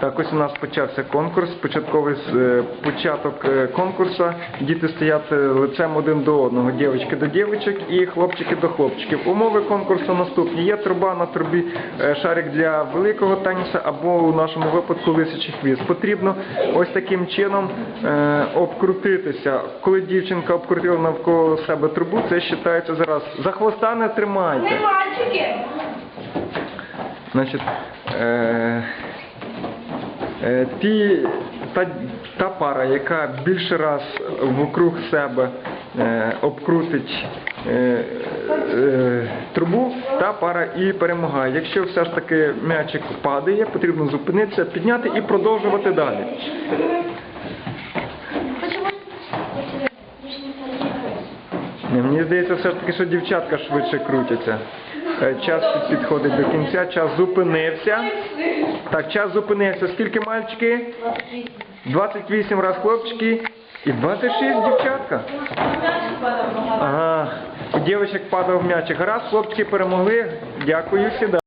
Так, ось у нас почався конкурс, початковий е, початок е, конкурсу. Діти стоять е, лицем один до одного, дівчатки до дівчаток і хлопчики до хлопчиків. Умови конкурсу наступні. Є труба на трубі шарик для великого тенісу або у нашому випадку лисячий хвіст. Потрібно ось таким чином обкрутитися. Коли дівчинка обкрутила навколо себе трубу, це вважається зараз. За хвоста не тримайте. Ми мальчики. Значить, е, ті, та, та пара, яка більше раз вокруг себе е, обкрутить е, е, трубу, та пара і перемагає. Якщо все ж таки м'ячик падає, потрібно зупинитися, підняти і продовжувати далі. Мені здається, все ж таки, що дівчатка швидше крутяться. Е, Час підходить до кінця, час зупинився. Так, час зупинився. Скільки мальчики? 28 раз хлопчики і 26 дівчатка. Ага. Дівчик падав падав м'ячик. Раз, хлопчики перемогли. Дякую, сідай.